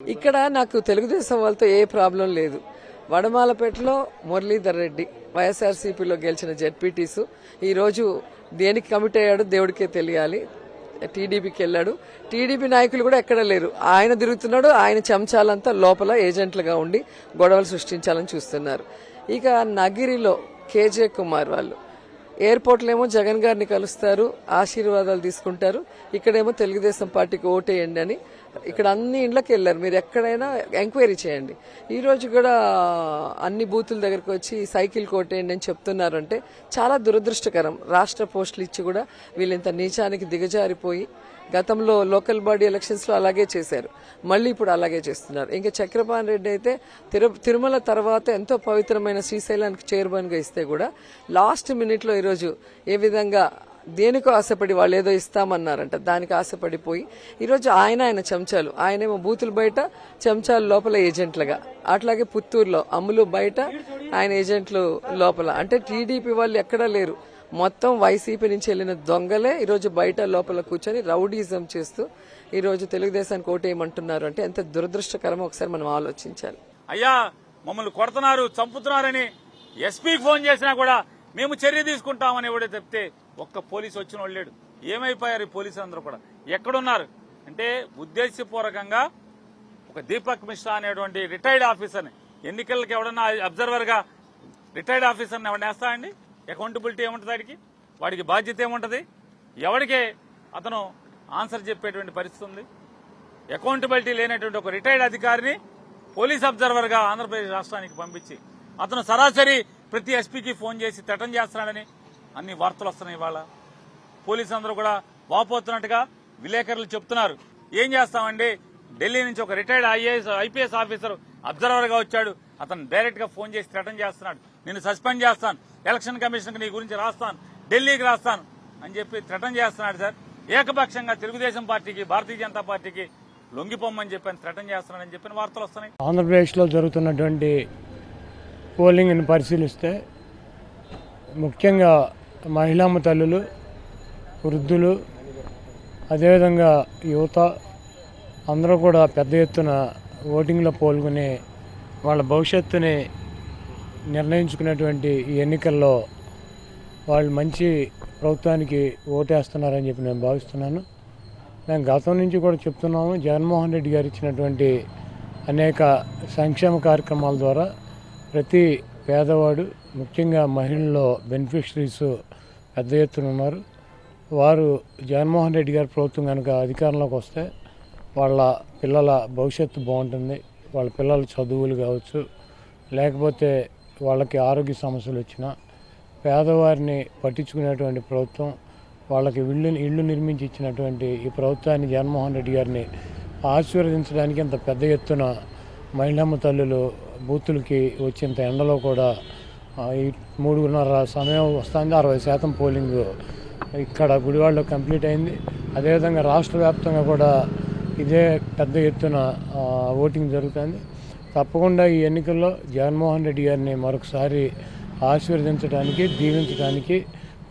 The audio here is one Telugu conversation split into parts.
ఇక్కడ నాకు తెలుగుదేశం వాళ్ళతో ఏ ప్రాబ్లం లేదు. వడమాలపేటలో మురళీధర్ రెడ్డి వైఎస్ఆర్సీపీలో గెలిచిన జెడ్పీటీసు. ఈరోజు దేనికి కమిట్ అయ్యాడు దేవుడికే తెలియాలి. టీడీపీకి వెళ్ళాడు. టీడీపీ నాయకులు కూడా ఎక్కడ లేరు. ఆయన తిరుగుతున్నాడు ఆయన చెంచాలంతా లోపల ఏజెంట్లుగా ఉండి గొడవలు సృష్టించాలని చూస్తున్నారు. ఇక నగిరిలో కేజే కుమార్ వాళ్ళు. ఎయిర్పోర్ట్లో ఏమో జగన్ గారిని కలుస్తారు ఆశీర్వాదాలు తీసుకుంటారు. ఇక్కడేమో తెలుగుదేశం పార్టీకి ఓటేయండి అని. ఇక్కడ అన్ని ఇండ్లకి వెళ్ళారు. మీరు ఎక్కడైనా ఎంక్వైరీ చేయండి. ఈ రోజు కూడా అన్ని బూతుల దగ్గరకు వచ్చి సైకిల్ కోటేయండి అని చెప్తున్నారంటే చాలా దురదృష్టకరం. రాష్ట్ర పోస్టులు ఇచ్చి కూడా వీళ్ళింత నీచానికి దిగజారిపోయి గతంలో లోకల్ బాడీ ఎలక్షన్స్లో అలాగే చేశారు. మళ్ళీ ఇప్పుడు అలాగే చేస్తున్నారు. ఇంకా చక్రపాణి రెడ్డి అయితే తిరు తిరుమల తర్వాత ఎంతో పవిత్రమైన శ్రీశైలానికి చైర్మన్గా ఇస్తే కూడా లాస్ట్ మినిట్లో ఈరోజు ఏ విధంగా దేనికో ఆశపడి వాళ్ళు ఏదో ఇస్తామన్నారంట. దానికి ఆశపడిపోయి ఈరోజు ఆయన ఆయన చెంచాలు. ఆయనేమో బూతులు బయట చెంచాలు లోపల ఏజెంట్లుగా అట్లాగే పుత్తూరులో అమ్ములు బయట ఆయన ఏజెంట్లు లోపల. అంటే టీడీపీ వాళ్ళు ఎక్కడా లేరు. మొత్తం వైసీపీ నుంచి వెళ్ళిన దొంగలే ఈరోజు బయట లోపల కూర్చొని రౌడీజం చేస్తూ ఈరోజు తెలుగుదేశానికి ఓటేయమంటున్నారు అంటే ఎంత దురదృష్టకరమో ఒకసారి మనం ఆలోచించాలి. అయ్యా మమ్మల్ని కొడుతున్నారు చంపుతున్నారని ఎస్పీకి ఫోన్ చేసినా కూడా మేము చర్య తీసుకుంటామని ఎవడే చెప్తే ఒక్క పోలీసు వచ్చిన వాళ్ళు లేడు. ఏమైపోయారు ఈ పోలీసులు అందరూ కూడా? ఎక్కడున్నారు? అంటే ఉద్దేశపూర్వకంగా ఒక దీపక్ మిశ్రా అనేటువంటి రిటైర్డ్ ఆఫీసర్ని ఎన్నికలకి ఎవడన్నా అబ్జర్వర్గా రిటైర్డ్ ఆఫీసర్ని ఎవరిని వేస్తా అండి? అకౌంటబిలిటీ ఏముంటుంది వాడికి వాడికి బాధ్యత ఏముంటుంది? ఎవడికే అతను ఆన్సర్ చెప్పేటువంటి పరిస్థితి ఉంది? అకౌంటబిలిటీ లేనటువంటి ఒక రిటైర్డ్ అధికారిని పోలీస్ అబ్జర్వర్గా ఆంధ్రప్రదేశ్ రాష్ట్రానికి పంపించి అతను సరాసరి ప్రతి ఎస్పీకి ఫోన్ చేసి థ్రెటన్ చేస్తున్నాడని అన్ని వార్తలు వస్తున్నాయి ఇవాళ. పోలీసు అందరూ కూడా వాపోతున్నట్టుగా విలేకరులు చెప్తున్నారు. ఏం చేస్తామండి? ఢిల్లీ నుంచి ఒక రిటైర్డ్ ఐఏఎస్ ఐపీఎస్ ఆఫీసర్ అబ్జర్వర్గా వచ్చాడు. అతను డైరెక్ట్గా ఫోన్ చేసి థ్రెటన్ చేస్తున్నాడు. నేను సస్పెండ్ చేస్తాను. ఎలక్షన్ కమిషన్ నీ గురించి రాస్తాను ఢిల్లీకి రాస్తాను అని చెప్పి థ్రెటన్ చేస్తున్నాడు సార్. ఏకపక్షంగా తెలుగుదేశం పార్టీకి భారతీయ జనతా పార్టీకి లొంగిపోమని చెప్పి థ్రెటన్ చేస్తున్నాడని చెప్పిన వార్తలు వస్తున్నాయి. ఆంధ్రప్రదేశ్లో జరుగుతున్నటువంటి పోలింగ్ని పరిశీలిస్తే ముఖ్యంగా మహిళామ తల్లులు వృద్ధులు అదేవిధంగా యువత అందరూ కూడా పెద్ద ఎత్తున ఓటింగ్లో పాల్గొని వాళ్ళ భవిష్యత్తుని నిర్ణయించుకున్నటువంటి ఈ ఎన్నికల్లో వాళ్ళు మంచి ప్రభుత్వానికి ఓటేస్తున్నారని చెప్పి నేను భావిస్తున్నాను. మేము గతం నుంచి కూడా చెప్తున్నాము జగన్మోహన్ రెడ్డి గారు ఇచ్చినటువంటి అనేక సంక్షేమ కార్యక్రమాల ద్వారా ప్రతి పేదవాడు ముఖ్యంగా మహిళల్లో బెనిఫిషరీస్ పెద్ద ఎత్తున ఉన్నారు. వారు జగన్మోహన్ రెడ్డి గారి ప్రభుత్వం కనుక అధికారంలోకి వస్తే వాళ్ళ పిల్లల భవిష్యత్తు బాగుంటుంది. వాళ్ళ పిల్లల చదువులు కావచ్చు లేకపోతే వాళ్ళకి ఆరోగ్య సమస్యలు వచ్చినా పేదవారిని పట్టించుకునేటువంటి ప్రభుత్వం వాళ్ళకి ఇళ్ళు ఇళ్ళు నిర్మించి ఇచ్చినటువంటి ఈ ప్రభుత్వాన్ని జగన్మోహన్ రెడ్డి గారిని ఆశీర్వదించడానికి ఇంత పెద్ద ఎత్తున మహిళమ్మ తల్లులు బూతులకి వచ్చేంత ఎండలో కూడా ఈ మూడున్నర సమయం వస్తుంది. అరవై శాతం పోలింగ్ ఇక్కడ గుడివాడలో కంప్లీట్ అయింది. అదేవిధంగా రాష్ట్ర వ్యాప్తంగా కూడా ఇదే పెద్ద ఎత్తున ఓటింగ్ జరుగుతుంది. తప్పకుండా ఈ ఎన్నికల్లో జగన్మోహన్ రెడ్డి గారిని మరొకసారి ఆశీర్వదించడానికి దీవించడానికి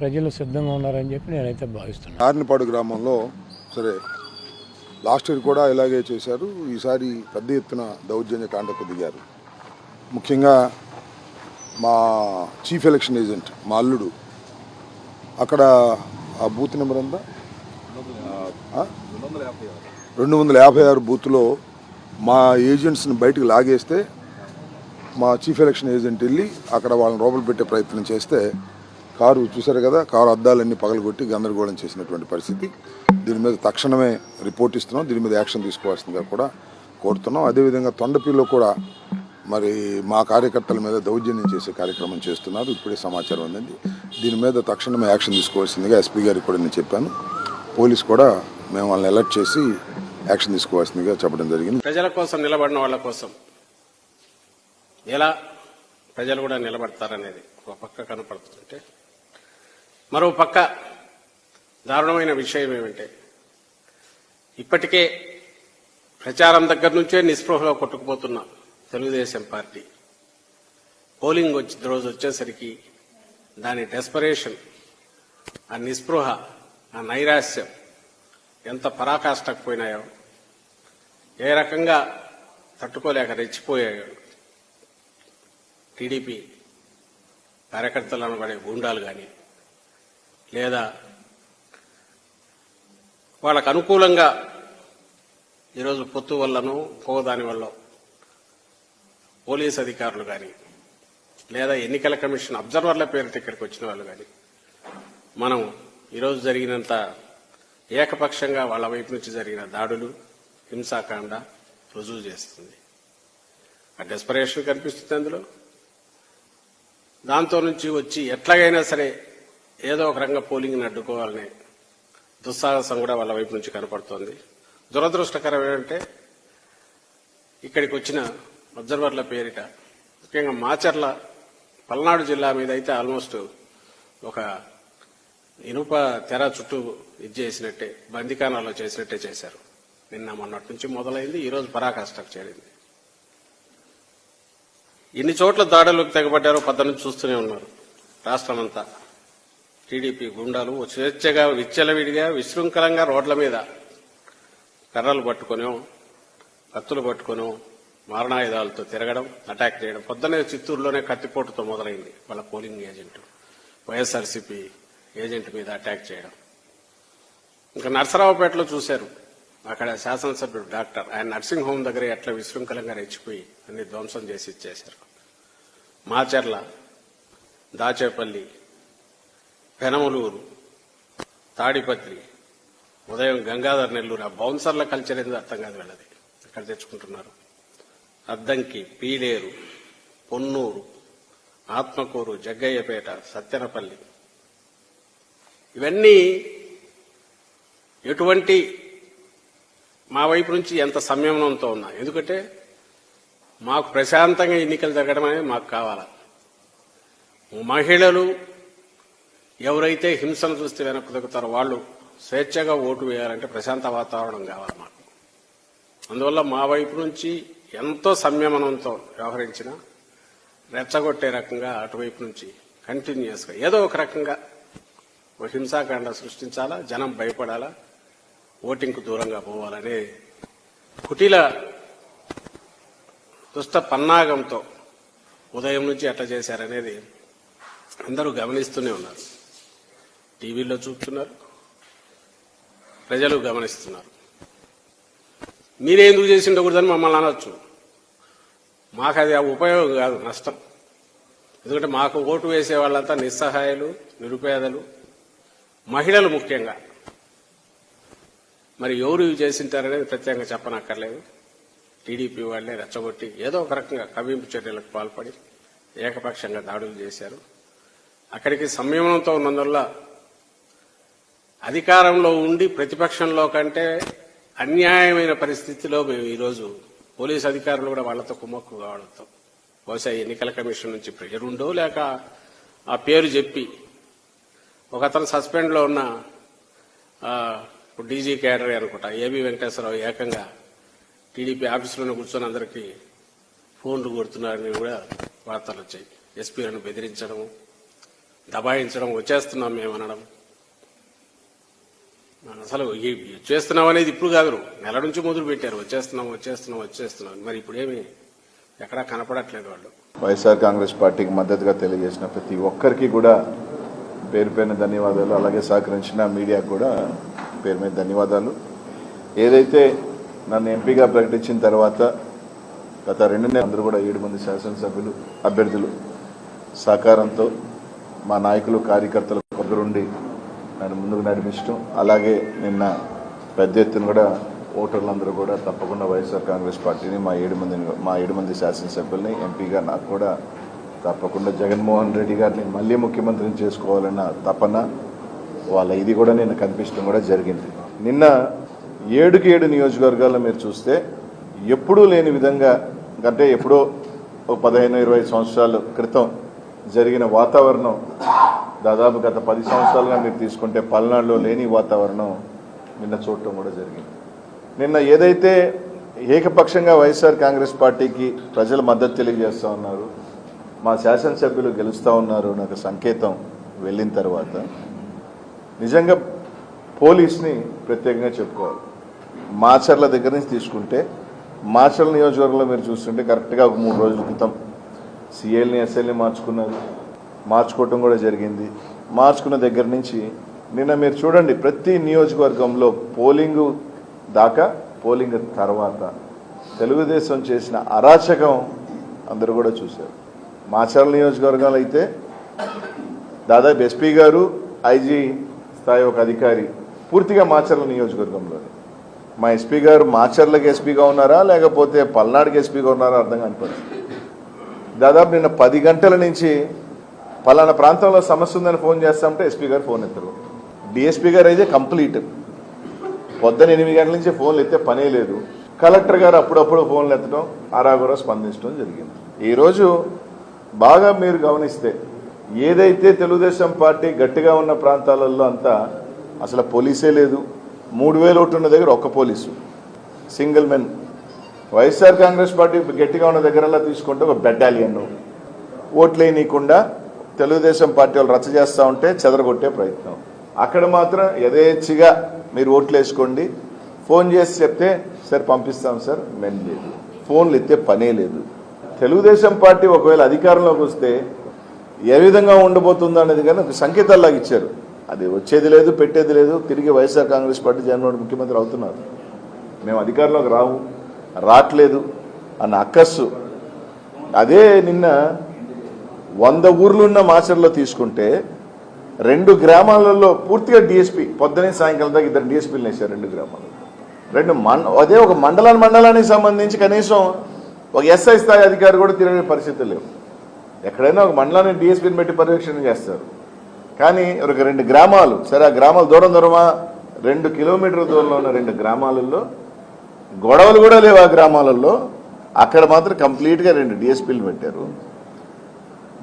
ప్రజలు సిద్ధంగా ఉన్నారని చెప్పి నేనైతే భావిస్తున్నాను. ఆర్నిపాడు గ్రామంలో సరే లాస్ట్ ఇయర్ కూడా ఇలాగే చేశారు. ఈసారి పెద్ద ఎత్తున దౌర్జన్య కాండకు దిగారు. ముఖ్యంగా మా చీఫ్ ఎలక్షన్ ఏజెంట్ మా అల్లుడు అక్కడ ఆ బూత్ నెంబర్ ఎంత? రెండు వందల యాభై ఆరు బూత్లో మా ఏజెంట్స్ని బయటకు లాగేస్తే మా చీఫ్ ఎలక్షన్ ఏజెంట్ వెళ్ళి అక్కడ వాళ్ళని రూపలు పెట్టే ప్రయత్నం చేస్తే కారు చూశారు కదా కారు అద్దాలన్నీ పగలగొట్టి గందరగోళం చేసినటువంటి పరిస్థితి. దీని మీద తక్షణమే రిపోర్ట్ ఇస్తున్నాం దీని మీద యాక్షన్ తీసుకోవాల్సిందిగా కూడా కోరుతున్నాం. అదేవిధంగా తొండపిలో కూడా మరి మా కార్యకర్తల మీద దౌర్జన్యం చేసే కార్యక్రమం చేస్తున్నారు. ఇప్పుడే సమాచారం అందింది. దీని మీద తక్షణమే యాక్షన్ తీసుకోవాల్సిందిగా ఎస్పీ గారికి కూడా నేను చెప్పాను. పోలీస్ కూడా మేము వాళ్ళని అలర్ట్ చేసి యాక్షన్ తీసుకోవాల్సిందిగా చెప్పడం జరిగింది. ప్రజల కోసం నిలబడిన వాళ్ళ కోసం. ఎలా ప్రజలు కూడా నిలబడతారనేది ఒక పక్క కనపడుతుంటే మరో పక్క దారుణమైన విషయం ఏమంటే ఇప్పటికే ప్రచారం దగ్గర నుంచే నిస్పృహలో కొట్టుకుపోతున్న తెలుగుదేశం పార్టీ. పోలింగ్ వచ్చి రోజు వచ్చేసరికి దాని డెస్పరేషన్ ఆ నిస్పృహ ఆ నైరాశ్యం ఎంత పరాకాష్టకు పోయినాయో ఏ రకంగా తట్టుకోలేక రెచ్చిపోయాడు. టీడీపీ కార్యకర్తలు అనబడే గుండాలు కానీ లేదా వాళ్ళకు అనుకూలంగా ఈరోజు పొత్తు వల్లను పోదాని వల్ల పోలీస్ అధికారులు కానీ లేదా ఎన్నికల కమిషన్ అబ్జర్వర్ల పేరిట ఇక్కడికి వచ్చిన వాళ్ళు కానీ మనం ఈరోజు జరిగినంత ఏకపక్షంగా వాళ్ళ వైపు నుంచి జరిగిన దాడులు హింసాకాండ రుజువు చేస్తుంది. ఆ డెస్పరేషన్ కనిపిస్తుంది అందులో. దాంతో నుంచి వచ్చి ఎట్లాగైనా సరే ఏదో ఒక రంగ పోలింగ్ని అడ్డుకోవాలనే దుస్సాహసం కూడా వాళ్ళ వైపు నుంచి కనపడుతోంది. దురదృష్టకరం ఏంటంటే ఇక్కడికి వచ్చిన అబ్జర్వర్ల పేరిట ముఖ్యంగా మాచర్ల పల్నాడు జిల్లా మీద అయితే ఆల్మోస్ట్ ఒక ఇనుప తెర చుట్టూ ఇది చేసినట్టే బందికానాలో చేసినట్టే చేశారు. నిన్న మొన్నటి నుంచి మొదలైంది ఈరోజు పరాకాష్ఠకు చేరింది. ఎన్ని చోట్ల దాడులకు తెగబడ్డారో పద్ద నుంచి చూస్తూనే ఉన్నారు. రాష్ట్రమంతా. టీడీపీ గుండాలు స్వేచ్ఛగా విచ్చలవిడిగా విశృంఖలంగా రోడ్ల మీద కర్రలు పట్టుకొని కత్తులు పట్టుకొని మారణాయుధాలతో తిరగడం అటాక్ చేయడం పొద్దునే చిత్తూరులోనే కత్తిపోటుతో మొదలైంది వాళ్ళ పోలింగ్ ఏజెంట్. వైఎస్ఆర్సీపీ ఏజెంట్ మీద అటాక్ చేయడం. ఇంకా నర్సరావుపేటలో చూశారు. అక్కడ శాసనసభ్యుడు డాక్టర్ ఆయన నర్సింగ్ హోమ్ దగ్గర ఎట్లా విశృంఖలంగా రెచ్చిపోయి అన్ని ధ్వంసం చేసి ఇచ్చేశారు. మాచర్ల దాచేపల్లి పెనమలూరు తాడిపత్రి ఉదయం గంగాధర్ నెల్లూరు ఆ బౌన్సర్ల కల్చర్ ఏందో అర్థం కాదు వెళ్ళది. ఇక్కడ తెచ్చుకుంటున్నారు? అద్దంకి పీలేరు పొన్నూరు ఆత్మకూరు జగ్గయ్యపేట సత్యనపల్లి. ఇవన్నీ ఎటువంటి మా వైపు నుంచి ఎంత సంయమనంతో ఉన్నా. ఎందుకంటే మాకు ప్రశాంతంగా ఎన్నికలు జరగడం అనేది మాకు కావాలి. మహిళలు ఎవరైతే హింసను చూస్తే వెనక్కి తగ్గుతారో వాళ్ళు స్వేచ్ఛగా ఓటు వేయాలంటే ప్రశాంత వాతావరణం కావాలి మాకు. అందువల్ల మా వైపు నుంచి ఎంతో సంయమనంతో వ్యవహరించిన రెచ్చగొట్టే రకంగా అటువైపు నుంచి కంటిన్యూస్గా ఏదో ఒక రకంగా ఒక హింసాకాండ సృష్టించాలా జనం భయపడాలా ఓటింగ్కు దూరంగా పోవాలనే కుటిల దుష్ట పన్నాగంతో ఉదయం నుంచి ఎట్లా చేశారనేది అందరూ గమనిస్తూనే ఉన్నారు. టీవీలో చూస్తున్నారు. ప్రజలు గమనిస్తున్నారు. మీరే ఎందుకు చేసి ఉండకూడదని మమ్మల్ని అనొచ్చు. మాకు అది ఉపయోగం కాదు నష్టం. ఎందుకంటే మాకు ఓటు వేసే వాళ్ళంతా నిస్సహాయాలు నిరుపేదలు మహిళలు ముఖ్యంగా. మరి ఎవరు ఇవి చేసింటారనేది ప్రత్యేకంగా చెప్పనక్కర్లేదు. టీడీపీ వాళ్ళే రెచ్చగొట్టి ఏదో ఒక రకంగా కవింపు చర్యలకు పాల్పడి ఏకపక్షంగా దాడులు చేశారు. అక్కడికి సంయమనంతో ఉన్నందువల్ల అధికారంలో ఉండి ప్రతిపక్షంలో కంటే అన్యాయమైన పరిస్థితిలో మేము ఈరోజు పోలీస్ అధికారులు కూడా వాళ్ళతో కుమ్మక్కు కావడంతో బహుశా ఎన్నికల కమిషన్ నుంచి ప్రెషర్ ఉండో లేక ఆ పేరు చెప్పి ఒక అతను ఉన్న ఇప్పుడు డీజీ క్యాడర్ అనుకుంటా. ఏబి వెంకటేశ్వరరావు ఏకంగా టీడీపీ ఆఫీసులోనే కూర్చొని అందరికీ ఫోన్లు కొడుతున్నారని కూడా వార్తలు వచ్చాయి. ఎస్పీలను బెదిరించడం దబాయించడం వచ్చేస్తున్నాం మేము అనడం. అసలు చేస్తున్నాం అనేది ఇప్పుడు కాదు. నెల నుంచి మొదలు పెట్టారు. వచ్చేస్తున్నాం వచ్చేస్తున్నాం వచ్చేస్తున్నాం. మరి ఇప్పుడేమి ఎక్కడా కనపడట్లేదు వాళ్ళు. వైఎస్ఆర్ కాంగ్రెస్ పార్టీకి మద్దతుగా తెలియజేసిన ప్రతి ఒక్కరికి కూడా పేరు పేరున ధన్యవాదాలు. అలాగే సహకరించిన మీడియాకు కూడా పేరు మీద ధన్యవాదాలు. ఏదైతే నన్ను ఎంపీగా ప్రకటించిన తర్వాత గత రెండు నెలలు అందరూ కూడా ఏడు మంది శాసనసభ్యులు అభ్యర్థులు సహకారంతో మా నాయకులు కార్యకర్తలు ఒకరుండి నన్ను ముందుకు నడిపించడం అలాగే నిన్న పెద్ద ఎత్తున కూడా ఓటర్లందరూ కూడా తప్పకుండా వైఎస్ఆర్ కాంగ్రెస్ పార్టీని మా ఏడు మంది మా ఏడు మంది శాసనసభ్యుల్ని ఎంపీగా నాకు కూడా తప్పకుండా జగన్మోహన్ రెడ్డి గారిని మళ్ళీ ముఖ్యమంత్రిని చేసుకోవాలన్న తపన వాళ్ళ ఇది కూడా నేను కనిపించడం కూడా జరిగింది. నిన్న ఏడుకి ఏడు నియోజకవర్గాల్లో మీరు చూస్తే ఎప్పుడూ లేని విధంగా అంటే ఎప్పుడో ఒక పదిహేను ఇరవై సంవత్సరాల క్రితం జరిగిన వాతావరణం దాదాపు గత పది సంవత్సరాలుగా మీరు తీసుకుంటే పల్నాడులో లేని వాతావరణం నిన్న చూడటం కూడా జరిగింది. నిన్న ఏదైతే ఏకపక్షంగా వైఎస్ఆర్ కాంగ్రెస్ పార్టీకి ప్రజలు మద్దతు తెలియజేస్తూ ఉన్నారు మా శాసనసభ్యులు గెలుస్తూ ఉన్నారు నాకు సంకేతం వెళ్ళిన తర్వాత నిజంగా పోలీస్ని ప్రత్యేకంగా చెప్పుకోవాలి. మాచర్ల దగ్గర నుంచి తీసుకుంటే మాచర్ల నియోజకవర్గంలో మీరు చూస్తుంటే కరెక్ట్గా ఒక మూడు రోజుల క్రితం సిఎల్ని ఎస్ఎల్ని మార్చుకున్నారు. మార్చుకోవటం కూడా జరిగింది. మార్చుకున్న దగ్గర నుంచి నిన్న మీరు చూడండి ప్రతి నియోజకవర్గంలో పోలింగు దాకా పోలింగ్ తర్వాత తెలుగుదేశం చేసిన అరాచకం అందరూ కూడా చూశారు. మాచర్ల నియోజకవర్గంలో అయితే దాదాపు ఎస్పీ గారు ఐజీ స్థాయి ఒక అధికారి పూర్తిగా మాచర్ల నియోజకవర్గంలోనే. మా ఎస్పీ గారు మాచర్లకు ఎస్పీగా ఉన్నారా? లేకపోతే పల్నాడుకి ఎస్పీగా ఉన్నారా? అర్థం కాని దాదాపు నిన్న పది గంటల నుంచి పలానా ప్రాంతంలో సమస్య ఉందని ఫోన్ చేస్తామంటే ఎస్పీ గారు ఫోన్ ఎత్తరు. డిఎస్పీ గారు అయితే కంప్లీట్. పొద్దున ఎనిమిది గంటల నుంచి ఫోన్లు ఎత్తే పనే లేదు. కలెక్టర్ గారు అప్పుడప్పుడు ఫోన్లు ఎత్తడం ఆరాగురా స్పందించడం జరిగింది. ఈరోజు బాగా మీరు గమనిస్తే ఏదైతే తెలుగుదేశం పార్టీ గట్టిగా ఉన్న ప్రాంతాలలో అంతా అసలు పోలీసే లేదు. మూడు వేలు ఒకటి ఉన్న దగ్గర ఒక్క police. Single men. YSR Congress party గట్టిగా ఉన్న దగ్గరలా తీసుకుంటే ఒక బెటాలియన్ ఓట్లేయనీయకుండా తెలుగుదేశం పార్టీ వాళ్ళు రచ్చ చేస్తూ ఉంటే చెదరగొట్టే ప్రయత్నం. అక్కడ మాత్రం యథేచ్ఛగా మీరు ఓట్లు వేసుకోండి. ఫోన్ చేసి చెప్తే సార్ పంపిస్తాం సార్. మేము లేదు. ఫోన్లు ఎత్తే పనే లేదు. తెలుగుదేశం పార్టీ ఒకవేళ అధికారంలోకి వస్తే ఏ విధంగా ఉండబోతుందో అనేది కానీ ఒక సంకేతాల్లాగా ఇచ్చారు. అది వచ్చేది లేదు పెట్టేది లేదు తిరిగి వైఎస్ఆర్ కాంగ్రెస్ పార్టీ జగన్మోహన్ ముఖ్యమంత్రి అవుతున్నారు. మేము అధికారంలోకి రావు రావట్లేదు అన్న అక్కస్సు. అదే నిన్న వంద ఊర్లున్న మాచర్లో తీసుకుంటే రెండు గ్రామాలలో పూర్తిగా డిఎస్పీ పొద్దునే సాయంకాలం దాకా ఇద్దరు డిఎస్పీలు వేశారు రెండు గ్రామాలు. రెండు మండ అదే ఒక మండలాన్ని మండలానికి సంబంధించి కనీసం ఒక ఎస్ఐ స్థాయి అధికారి కూడా తిరిగే పరిస్థితులు లేవు. ఎక్కడైనా ఒక మండలాన్ని డిఎస్పీని పెట్టి పర్యవేక్షణ చేస్తారు. కానీ ఒక రెండు గ్రామాలు సరే ఆ గ్రామాలు దూరం దూరమా? రెండు కిలోమీటర్ల దూరంలో ఉన్న రెండు గ్రామాలలో గొడవలు కూడా లేవు ఆ గ్రామాలలో. అక్కడ మాత్రం కంప్లీట్గా రెండు డిఎస్పీలు పెట్టారు.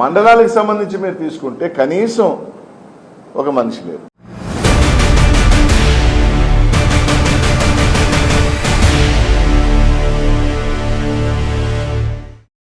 మండలాలకు సంబంధించి మీరు తీసుకుంటే కనీసం ఒక మనిషి లేరు.